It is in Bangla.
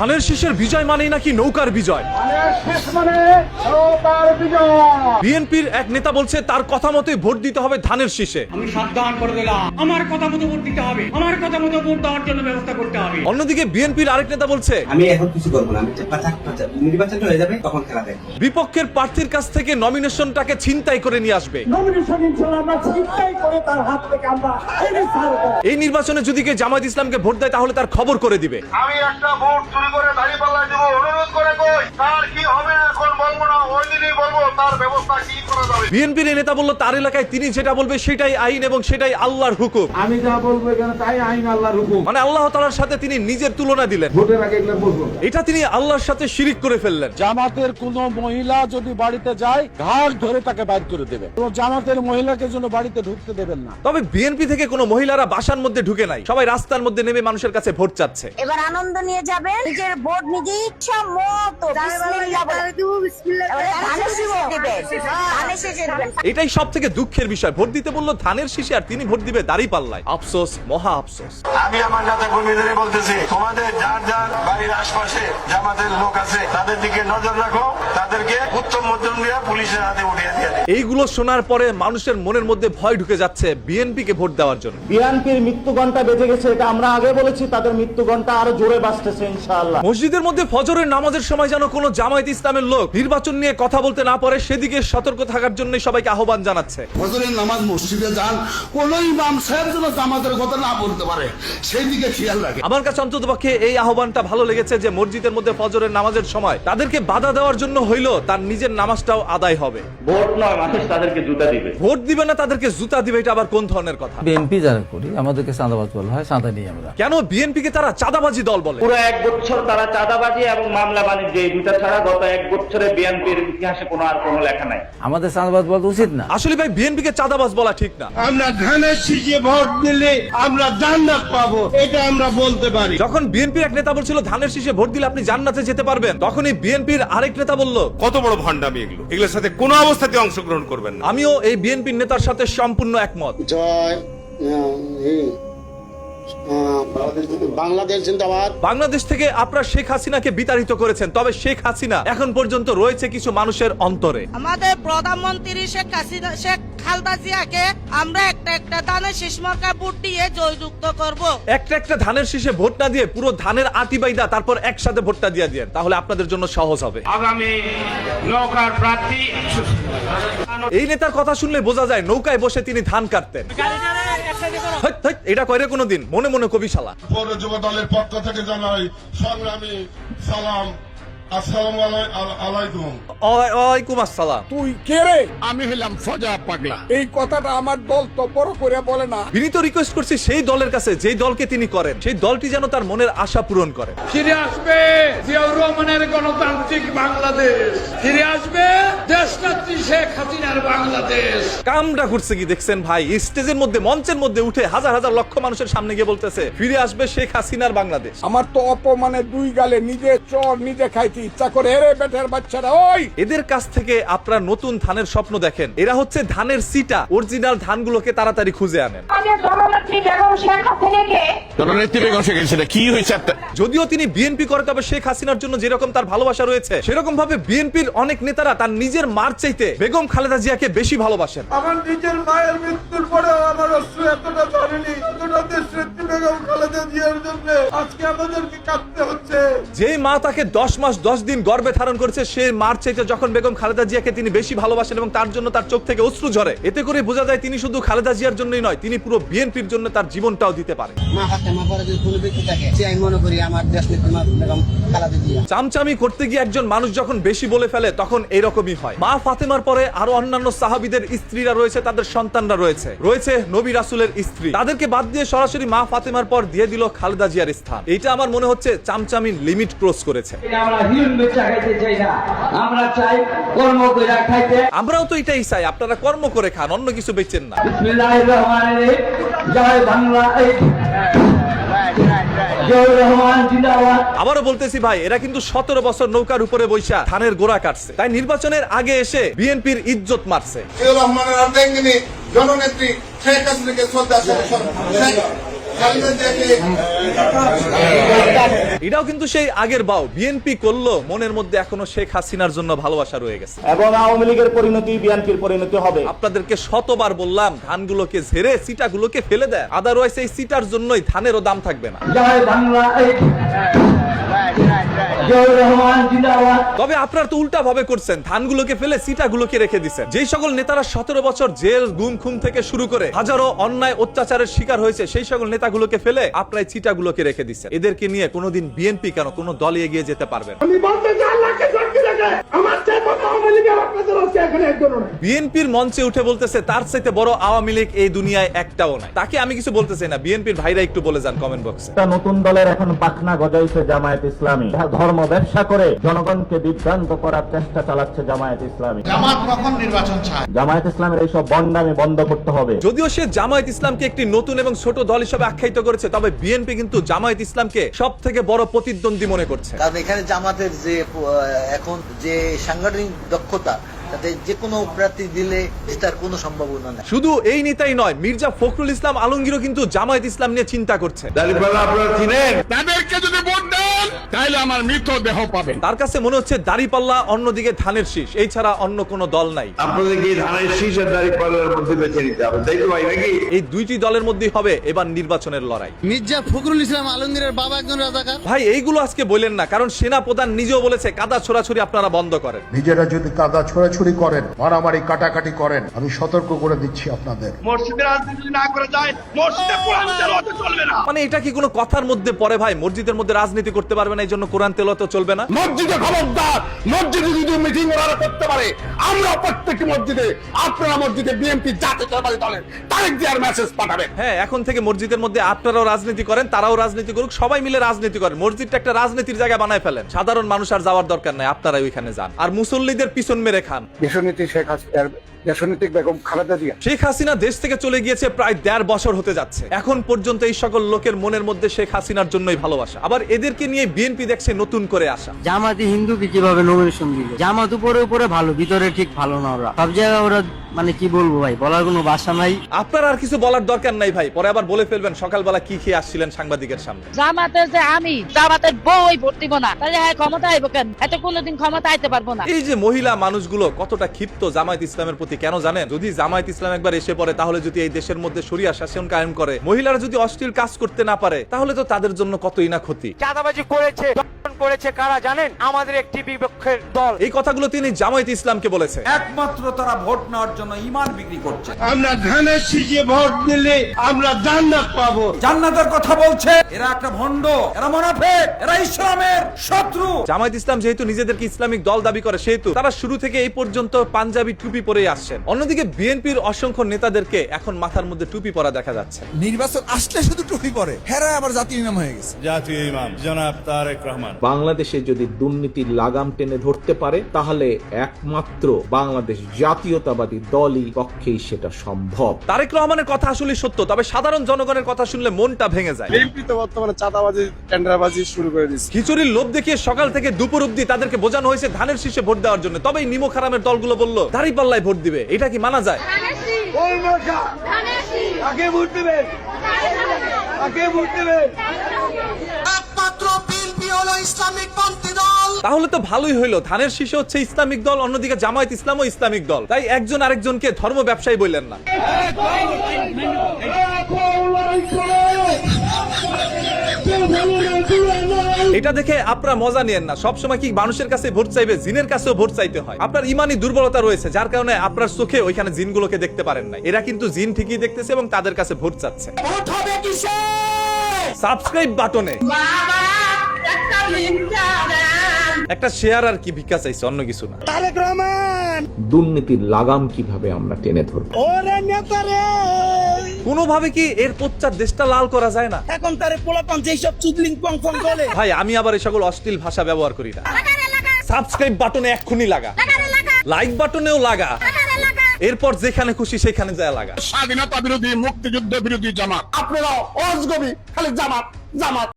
ধানের শীষের বিজয় মানেই নাকি নৌকার বিজয়। শেষ মানে নৌকার বিজয়। বিএনপির এক নেতা বলছে তার কথা মতোই ভোট দিতে হবে ধানের শীষে। আমি সাবধান করে দিলাম। আমার কথা মতো ভোট দিতে হবে। আমার কথা মতো ভোট দেওয়ার জন্য ব্যবস্থা করতে হবে। অন্যদিকে বিএনপির আরেক নেতা বলছে আমি এখন কিছু করব না। আমি পাচাক হয়ে যাবে তখন খেলা দেখব। বিপক্ষের প্রার্থীর কাছ থেকে নমিনেশনটাকে ছিনতাই করে নিয়ে আসবে। নমিনেশন ইনশাল্লাহ আমরা চিন্তাই করে তার হাত থেকে আমরা এই নির্বাচনে যদি কেউ জামায়াত ইসলামকে ভোট দেয় তাহলে তার খবর করে দিবে। আমি একটা ভোট চুরি করে দাঁড়িয়ে পাল্লা দেবো। অনুরোধ করে কই তার কি হবে এখন বলব না ওই দিনই বলব তার ব্যবস্থা কি করা যাবে? বিএনপির নেতা বলল তার এলাকায় তিনি যেটা বলবে সেটাই আইন এবং সেটাই আল্লাহর হুকুম। আমি যা বলব এখানে তাই আইন আল্লাহর হুকুম। মানে আল্লাহ তালার সাথে তিনি নিজের তুলনা দিলেন। ভোটের আগে এগুলো বলব। এটা তিনি আল্লাহর সাথে শিরিক করে ফেললেন। জামাতের কোন মহিলা যদি বাড়িতে যায় ঘাট ধরে তাকে বাইর করে দেবে। তো জামাতের মহিলাকে জন্য বাড়িতে ঢুকতে দেবেন না। তবে বিএনপি থেকে কোনো মহিলারা বাসার মধ্যে ঢুকে নাই। সবাই রাস্তার মধ্যে নেমে মানুষের কাছে ভোট চাচ্ছে। এবার আনন্দ নিয়ে যাবেন নিজের ভোট নিজে ইচ্ছা মতো। এটাই সব থেকে দুঃখের বিষয়। ভোট দিতে বলল ধানের শীষে আর তিনি ভোট দিবে দাঁড়ি পাল্লায়। আফসোস মহা আফসোস। আমি আমার নেতা কর্মীদের বলতেছি তোমাদের যার যার বাড়ির আশপাশে জামাতের লোক আছে তাদের দিকে নজর রাখো তাদেরকে উত্তম মধ্যম দিয়ে পুলিশের হাতে উঠিয়ে দিয়ে এইগুলো শোনার পরে মানুষের মনের মধ্যে ভয় ঢুকে যাচ্ছে বিএনপি কে ভোট দেওয়ার জন্য। বিএনপির মৃত্যু ঘণ্টা বেজে গেছে এটা আমরা আগে বলেছি তাদের মৃত্যু ঘণ্টা আরও জোরে বাঁচতেছে ইনশাআল্লাহ। মসজিদের মধ্যে ফজরের নামাজের সময় যেন কোনো জামায়াত ইসলামের লোক নির্বাচন নিয়ে কথা বলতে না পারে সেদিকে সতর্ক থাকার জন্য সবাইকে আহ্বান জানাচ্ছে। ফজরের নামাজ মসজিদে যান কোন ইমাম সাহেব যেন জামাতের কথা না বলতে পারে সেই দিকে খেয়াল রাখে। আমার কাছে অন্তত পক্ষে এই আহ্বানটা ভালো লেগেছে যে মসজিদের মধ্যে ফজরের নামাজের সময় তাদেরকে বাধা দেওয়ার জন্য হইল তার নিজের নামাজটাও আদায় হবে। ভোট নয় মানুষ তাদেরকে জুতা দিবে। ভোট দিবে না তাদেরকে জুতা দিবে এটা আবার কোন ধরনের কথা? বিএনপি যারা করি আমাদেরকে চাঁদাবাজ বলা হয় চাঁদা নিই আমরা। কেন বিএনপি কে তারা চাঁদাবাজি দল বলে? পুরো এক বছর তারা চাঁদাবাজি এবং মামলা বাণিজ্য এই দুটা ছাড়া গত এক বছরে বিএনপির ইতিহাসে কোনো আর কোনো লেখা নাই। আমাদের চাঁদাবাজ বলা উচিত না। আসলে ভাই বিএনপি কে চাঁদাবাজ বলা ঠিক না। আমরা ধানের শীষে ভোট দিলে আমরা জান্নাত পাবো এটা আমরা বলতে পারি। যখন বিএনপির এক নেতা বলছিল ধানের শীষে ভোট দিলে আপনি জান্নাতে যেতে পারবেন তখনই বিএনপির আরেক নেতা বলল কত বড় ভণ্ডামি এগুলো। এগুলোর সাথে কোনো অবস্থাতে অংশগ্রহণ করবেন না। আমিও এই বিএনপির নেতার সাথে সম্পূর্ণ একমত। জয় বাংলাদেশ জিন্দাবাদ। বাংলাদেশ থেকে আপনারা শেখ হাসিনাকে বিতাড়িত করেছেন তবে শেখ হাসিনা এখন পর্যন্ত রয়েছে কিছু মানুষের অন্তরে। আমাদের প্রধানমন্ত্রী শেখ হাসিনা শেখ খালদা জিয়াকে আমরা একটা একটা দানে শেষ মার্কা ভোট দিয়ে জয়যুক্ত করব। একটা একটা ধানের শীষে ভোট না দিয়ে পুরো ধানের আটি বাইদা তারপর একসাথে ভোটটা দিয়ে দিয়ে তাহলে আপনাদের জন্য সহজ হবে। আগামী নৌকার প্রার্থী এই নেতার কথা শুনলে বোঝা যায় নৌকায় বসে তিনি ধান কাটতেন। এটা কয়রে কোনোদিন মনে মনে কবি শালা পৌর যুব দলের পক্ষ থেকে জানাই সংগ্রামী সালাম আসসালামু আলাই- আল- আলাইকুম। ওয়া- ওয়ালাইকুম আসসালাম। তুই কে রে? আমি হলাম সজা পাগলা। এই কথাটা আমার দল তো বড় করে বলে না। বিনীত রিকোয়েস্ট করছি সেই দলের কাছে যেই দলকে তিনি করেন সেই দলটি যেন তার মনের আশা পূরণ করে। ফিরে আসবে জিয়াউর রহমানের গণতান্ত্রিক বাংলাদেশ। ফিরে আসবে দেশনেত্রী শেখ হাসিনার বাংলাদেশ। কামটা করছে কি দেখছেন ভাই? স্টেজের মধ্যে মঞ্চের মধ্যে উঠে হাজার হাজার লক্ষ মানুষের সামনে গিয়ে বলতেছে ফিরে আসবে শেখ হাসিনার বাংলাদেশ। আমার তো অপমানে দুই গালে নিজে চর নিজে খাইতে ইচ্ছা করে হেরে বেটার বাচ্চারা ওই! এদের কাছ থেকে আপনারা নতুন ধানের স্বপ্ন দেখেন। এরা হচ্ছে ধানের সিটা অরিজিনাল ধানগুলোকে তাড়াতাড়ি খুঁজে আনেন। শেখ কি হয়েছে যদিও তিনি বিএনপি করে তবে শেখ হাসিনার জন্য যেরকম তার ভালোবাসা রয়েছে সেরকম ভাবে বিএনপির অনেক নেতারা তার নিজের মার চাইতে বেগম খালেদা জিয়াকে বেশি ভালোবাসেন। আমার নিজের মায়ের মৃত্যুর পরে আমার অশ্রু এতটা ধরেনি এতটা বেগম খালেদা জিয়ার জন্য আজকে আমাদেরকে কাঁদতে হচ্ছে। যে মা তাকে দশ মাস দশ দিন গর্ভে ধারণ করেছে সে মার চাইতে যখন বেগম খালেদা জিয়াকে তিনি বেশি ভালোবাসেন এবং তার জন্য তার চোখ থেকে অশ্রু ঝরে এতে করে বোঝা যায় তিনি শুধু খালেদা জিয়ার জন্যই নয় তিনি পুরো বিএনপির জন্য তার জীবনটাও দিতে পরে যদি কোনো ব্যক্তি থাকে সে আমি মনে করি আমার দেশ নেত্রী মা বেগম খালাদা জিয়া। চামচামি করতে গিয়ে একজন মানুষ যখন বেশি বলে ফেলে তখন এরকমই হয়। মা ফাতেমার পরে আরও অন্যান্য সাহাবিদের স্ত্রীরা রয়েছে তাদের সন্তানরা রয়েছে। রয়েছে নবী রাসুলের স্ত্রী। তাদেরকে বাদ দিয়ে সরাসরি মা ফাতেমার পর দিয়ে দিল খালেদা জিয়ার স্থান। এটা আমার মনে হচ্ছে চামচামির লিমিট ক্রস করেছে। আমরা চাই না। আমরা চাই কর্ম করে খাইতে। আমরাও তো এটাই চাই আপনারা কর্ম করে খান অন্য কিছু বেচেন না। বিসমিল্লাহির রহমানির রহিম। জয় বাংলা এই জয় রহমান জিন্দাবাদ। আবারও বলতেছি ভাই এরা কিন্তু সতেরো বছর নৌকার উপরে বৈশা ধানের গোড়া কাটছে। তাই নির্বাচনের আগে এসে বিএনপির ইজ্জত মারছে। রহমানের জননেত্রী শেখ হাসিনাকে শ্রদ্ধা এটাও কিন্তু সেই আগের বাউ। বিএনপি করল মনের মধ্যে এখনও শেখ হাসিনার জন্য ভালোবাসা রয়ে গেছে। এবং আওয়ামী লীগের পরিণতি বিএনপির পরিণতি হবে। আপনাদেরকে শতবার বললাম ধানগুলোকে ঝেড়ে সিটাগুলোকে ফেলে দেয়। আদারওয়াইজ এই সিটার জন্যই ধানেরও দাম থাকবে না। তবে আপনারা তো উল্টা ভাবে করছেন। ধানগুলোকে ফেলে সিটাগুলোকে রেখে দিচ্ছেন যেই সকল নেতারা সতেরো বছর জেল গুম খুম থেকে শুরু করে হাজারো অন্যায় অত্যাচারের শিকার হয়েছে সেই সকল নেতাগুলোকে ফেলে আপনারা চিটাগুলোকে রেখে দিচ্ছেন। এদেরকে নিয়ে কোনোদিন বিএনপি কেন কোনো দল এগিয়ে যেতে পারবেন আমি বলতে চাই আল্লাহকে সাক্ষী রেখে আমার চেয়ে বড় আওয়ামী লীগের আপনাদের হচ্ছে এখানে একজনও নাই। বিএনপির মঞ্চে উঠে বলতেছে তার চাইতে বড় আওয়ামী লীগ এই দুনিয়ায় একটাও নাই। তাকে আমি কিছু বলতে চাই না। বিএনপির ভাইরা একটু বলে যান কমেন্ট বক্সে। নতুন দলের এখন পাখনা গজাইছে জামায়াত ইসলামী। ধর্ম ব্যবসা করে জনগণকে বিভ্রান্ত করার চেষ্টা চালাচ্ছে জামায়াত ইসলামী। জামাত কখন নির্বাচন চায়? জামায়াত ইসলামের এইসব বন্ডামি বন্ধ করতে হবে। যদিও সে জামায়াত ইসলামকে একটি নতুন এবং ছোট দল হিসেবে আখ্যায়িত করেছে তবে বিএনপি কিন্তু জামায়াত ইসলামকে সব থেকে বড় প্রতিদ্বন্দ্বী মনে করছে। কারণ এখানে জামাতের যে আহ, এখন যে সাংগঠনিক দক্ষতা তাতে যে কোনো প্রার্থী দিলে জেতার কোনো সম্ভাবনা নেই। শুধু এই নেতাই নয় মির্জা ফখরুল ইসলাম আলমগীরও কিন্তু জামায়াত ইসলাম নিয়ে চিন্তা করছে। তাদেরকে যদি ভোট দেন তাহলে আমার মৃতদেহ পাবেন। তার কাছে মনে হচ্ছে দাড়িপাল্লা অন্যদিকে ধানের শীষ এই ছাড়া অন্য কোনো দল নাই। আপনাদেরকে ধানের শীষ আর দাঁড়িয়ে মধ্যে বেছে নিতে হবে তাই তো ভাই নাকি? এই দুইটি দলের মধ্যেই হবে এবার নির্বাচনের লড়াই। মির্জা ফখরুল ইসলাম আলমগীরের বাবা একজন রাজাকার? ভাই এইগুলো আজকে বললেন না কারণ সেনা প্রধান নিজেও বলেছে কাদা ছোড়াছুরি আপনারা বন্ধ করেন। নিজেরা যদি কাদা ছোড়াছুড়ি করেন মারামারি কাটাকাটি করেন। আমি সতর্ক করে দিচ্ছি আপনাদের। মসজিদের রাজনীতি না করে যায় মসজিদে কোরআন তেলাওয়াত চলবে না। মানে এটা কি কোনো কথার মধ্যে পড়ে ভাই? মসজিদের মধ্যে রাজনীতি করতে পারবে না এই জন্য কোরআন তেলাওয়াত চলবে না? মসজিদে খবরদার মসজিদে যদি মিটিং ওরা করতে পারে আমরা প্রত্যেকটি মসজিদে আপনারা মসজিদে বিএনপি জাতীয়তাবাদী দলের তারেক জিয়ার মেসেজ পাঠাবেন। হ্যাঁ এখন থেকে মসজিদের মধ্যে আপনারাও রাজনীতি করেন তারাও রাজনীতি করুক সবাই মিলে রাজনীতি করেন। মসজিদটা একটা রাজনীতির জায়গা বানায় ফেলেন। সাধারণ মানুষ আর যাওয়ার দরকার নাই আপনারাই ওইখানে যান। আর মুসল্লিদের পিছন মেরে খান। দেশনীতি শেখ হাসিনার দেশনীতিক বেগম খালেদা জিয়া। শেখ হাসিনা দেশ থেকে চলে গিয়েছে প্রায় দেড় বছর হতে যাচ্ছে। এখন পর্যন্ত এই সকল লোকের মনের মধ্যে শেখ হাসিনার জন্যই ভালোবাসা। আবার এদেরকে নিয়ে বিএনপি দেখছে নতুন করে আসা জামাতি হিন্দুকে কীভাবে নমিনেশন দিল জামাত উপরে উপরে ভালো ভিতরে ঠিক ভালো না ওরা। সব জায়গায় ওরা মানে কি বলব ভাই বলার কোনো ভাষা নাই। আপনার আর কিছু বলার দরকার নাই ভাই। পরে আবার বলে ফেলবেন সকালবেলা কি খেয়ে আসছিলেন সাংবাদিকের সামনে। জামাতের যে আমি জামাতের বই দিব না। তাহলে হ্যাঁ ক্ষমতা আইব কেন? এত কোনোদিন ক্ষমতা আইতে পারব না। এই যে মহিলা মানুষগুলো কতটা ক্ষিপ্ত জামায়াত ইসলামের প্রতি। কেন জানেন? যদি জামায়াত ইসলাম একবার এসে পড়ে, তাহলে যদি এই দেশের মধ্যে সরিয়া শাসন কায়েম করে, মহিলারা যদি অশ্লীল কাজ করতে না পারে, তাহলে তো তাদের জন্য কতই না ক্ষতি? চাঁদাবাজি করেছে। করেছে কারা জানেন? আমাদের একটি বিপক্ষের দল। এই কথাগুলো তিনি জামায়াত ইসলামকে বলেছে। একমাত্র তারা ভোট নেওয়ার জন্য ইমান বিক্রি করছে। আমরা ধানের শীষে ভোট দিলে আমরা জান্নাত পাবো। জান্নাতের কথা বলছে এরা একটা ভণ্ড এরা মোনাফেক এরা ইসলামের শত্রু। জামায়াত ইসলাম যেহেতু নিজেদেরকে ইসলামিক দল দাবি করে সেহেতু তারা শুরু থেকে এই পর্যন্ত পাঞ্জাবি টুপি পরেই আসছেন। অন্যদিকে বিএনপির অসংখ্য নেতাদেরকে এখন মাথার মধ্যে টুপি পরা দেখা যাচ্ছে। নির্বাচন আসলে শুধু টুপি পরে হেরা আবার জাতীয় ইমাম হয়ে গেছে। জাতীয় ইমাম জনাব তারেক রহমান। বাংলাদেশে যদি দুর্নীতির লাগাম টেনে ধরতে পারে তাহলে একমাত্র বাংলাদেশ জাতীয়তাবাদী দলই পক্ষেই সেটা সম্ভব। তারেক রহমানের কথা আসলে সত্য তবে সাধারণ জনগণের কথা শুনলে মনটা ভেঙে যায়। বিএনপি তো বর্তমানে চাঁদাবাজি টেন্ডারবাজি শুরু করে দিচ্ছে খিচুড়ির লোভ দেখিয়ে সকাল থেকে দুপুর অব্দি তাদেরকে বোঝানো হয়েছে ধানের শীষে ভোট দেওয়ার জন্য। তবেই নিমো খারামের দলগুলো বলল দাড়ি পাল্লায় ভোট দিবে এটা কি মানা যায়? আগে ভোট দেবেন? আগে ভোট দেবেন? একমাত্র হলো ইসলামিক পন্থী দল। তাহলে তো ভালোই হইল। ধানের শীষে হচ্ছে ইসলামিক দল অন্যদিকে জামায়াত ইসলামও ইসলামিক দল। তাই একজন আরেকজনকে ধর্ম ব্যবসায়ী বললেন না। এটা দেখে আপনারা মজা নিয়েন না। সবসময় কি মানুষের কাছে ভোট চাইবে? জিনের কাছেও ভোট চাইতে হয়। আপনার ইমানি দুর্বলতা রয়েছে যার কারণে আপনার চোখে ওইখানে জিনগুলোকে দেখতে পারেন না এরা কিন্তু জিন ঠিকই দেখতেছে এবং তাদের কাছে ভোট চাচ্ছে। সাবস্ক্রাইব বাটনে। একটা শেয়ার আর কি ভিক্ষা চাইছে অন্য কিছু না। দুর্নীতির লাগাম কীভাবে আমরা টেনে ধরবো? কোনোভাবে কি এর পশ্চাৎ দেশটা লাল করা যায় না? এখন তারে পোলাপান যেসব চুদলিং পং পং বলে। ভাই আমি আবার এই সকল অশ্লীল ভাষা ব্যবহার করি না। সাবস্ক্রাইব বাটনে এক্ষুনি লাগা। লাইক বাটনেও লাগা। এরপর যেখানে খুশি সেখানে যায় লাগা। স্বাধীনতা বিরোধী মুক্তিযুদ্ধ বিরোধী জামাত। আপনারা অজগবি খালি জামাত জামাত।